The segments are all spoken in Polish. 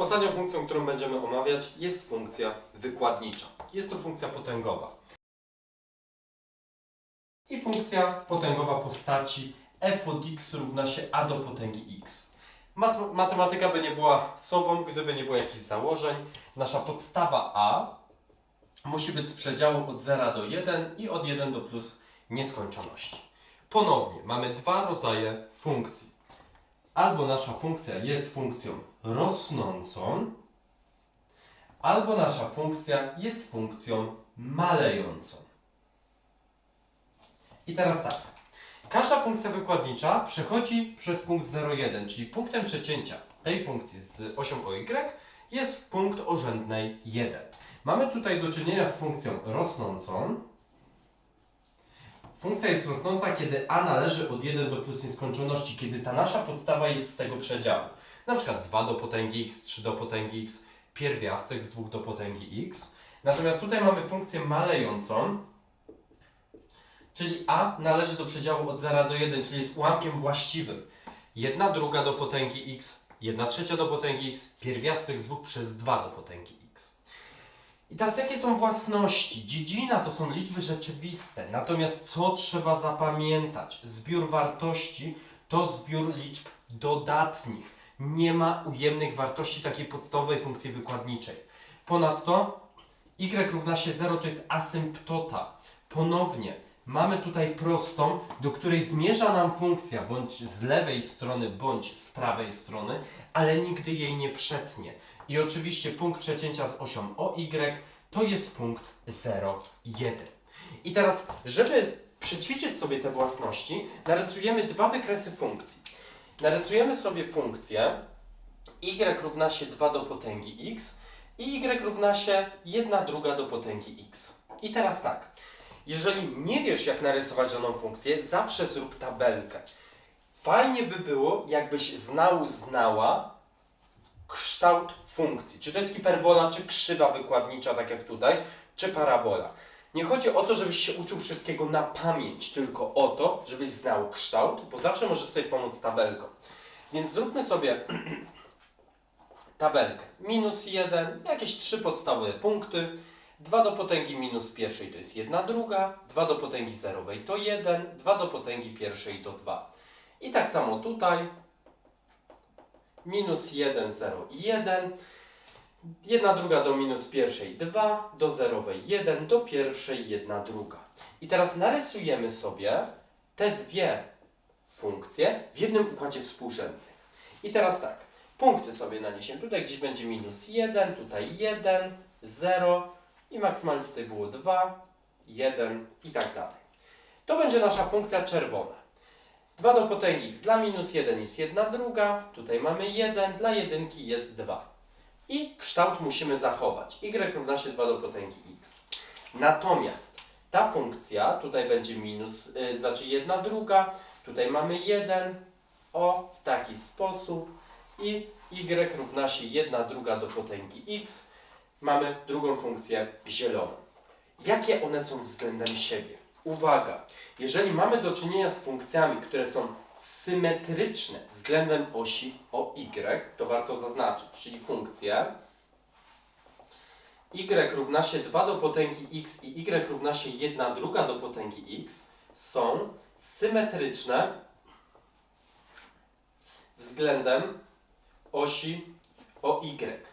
Ostatnią funkcją, którą będziemy omawiać jest funkcja wykładnicza. Jest to funkcja potęgowa. I funkcja potęgowa postaci f od x równa się a do potęgi x. Mat- matematyka by nie była sobą, gdyby nie było jakichś założeń. Nasza podstawa a musi być z przedziału od 0 do 1 i od 1 do plus nieskończoności. Ponownie mamy dwa rodzaje funkcji. Albo nasza funkcja jest funkcją rosnącą, albo nasza funkcja jest funkcją malejącą. I teraz tak. Każda funkcja wykładnicza przechodzi przez punkt 0,1, czyli punktem przecięcia tej funkcji z osią OY jest punkt o rzędnej 1. Mamy tutaj do czynienia z funkcją rosnącą. Funkcja jest rosnąca, kiedy a należy od 1 do plus nieskończoności, kiedy ta nasza podstawa jest z tego przedziału. Na przykład 2 do potęgi x, 3 do potęgi x, pierwiastek z 2 do potęgi x. Natomiast tutaj mamy funkcję malejącą, czyli a należy do przedziału od 0 do 1, czyli jest ułamkiem właściwym. 1 druga do potęgi x, 1 trzecia do potęgi x, pierwiastek z 2 przez 2 do potęgi x. I teraz jakie są własności? Dziedzina to są liczby rzeczywiste, natomiast co trzeba zapamiętać? Zbiór wartości to zbiór liczb dodatnich. Nie ma ujemnych wartości takiej podstawowej funkcji wykładniczej. Ponadto y równa się 0 to jest asymptota. Ponownie mamy tutaj prostą, do której zmierza nam funkcja bądź z lewej strony, bądź z prawej strony, ale nigdy jej nie przetnie. I oczywiście punkt przecięcia z osią OY to jest punkt 0, 1. I teraz, żeby przećwiczyć sobie te własności, narysujemy dwa wykresy funkcji. Narysujemy sobie funkcję y równa się 2 do potęgi x i y równa się 1 druga do potęgi x. I teraz tak, jeżeli nie wiesz jak narysować daną funkcję, zawsze zrób tabelkę. Fajnie by było, jakbyś znał, znała kształt funkcji. Czy to jest hiperbola, czy krzywa wykładnicza, tak jak tutaj, czy parabola. Nie chodzi o to, żebyś się uczył wszystkiego na pamięć, tylko o to, żebyś znał kształt, bo zawsze możesz sobie pomóc tabelką. Więc zróbmy sobie tabelkę. Minus 1, jakieś trzy podstawowe punkty. 2 do potęgi minus pierwszej to jest 1 druga, 2 do potęgi zerowej to 1, 2 do potęgi pierwszej to 2. I tak samo tutaj. Minus 1, 0 i 1. 1 druga do minus pierwszej 2, do zerowej 1, do pierwszej 1 druga. I teraz narysujemy sobie te dwie funkcje w jednym układzie współrzędnym. I teraz tak, punkty sobie naniesiemy. Tutaj gdzieś będzie minus 1, tutaj 1, 0 i maksymalnie tutaj było 2, 1 i tak dalej. To będzie nasza funkcja czerwona. 2 do potęgi x dla minus 1 jest 1 druga, tutaj mamy 1, dla jedynki jest 2. I kształt musimy zachować. y równa się 2 do potęgi x. Natomiast ta funkcja, tutaj będzie minus, yy, znaczy 1 druga, tutaj mamy 1, o, w taki sposób i y równa się 1 druga do potęgi x. Mamy drugą funkcję zieloną. Jakie one są względem siebie? Uwaga, jeżeli mamy do czynienia z funkcjami, które są symetryczne względem osi OY, to warto zaznaczyć, czyli funkcje y równa się 2 do potęgi x i y równa się 1 druga do potęgi x są symetryczne względem osi OY.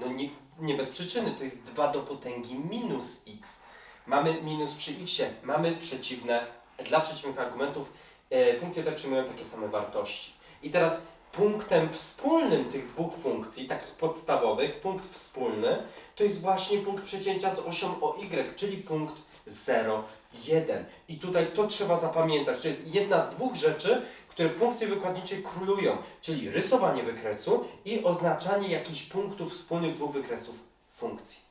No nie, nie bez przyczyny, to jest 2 do potęgi minus x. Mamy minus przy x, mamy przeciwne, dla przeciwnych argumentów e, funkcje te przyjmują takie same wartości. I teraz punktem wspólnym tych dwóch funkcji, takich podstawowych, punkt wspólny, to jest właśnie punkt przecięcia z osią OY, czyli punkt 0, 1. I tutaj to trzeba zapamiętać. To jest jedna z dwóch rzeczy, które w funkcji wykładniczej królują, czyli rysowanie wykresu i oznaczanie jakichś punktów wspólnych dwóch wykresów funkcji.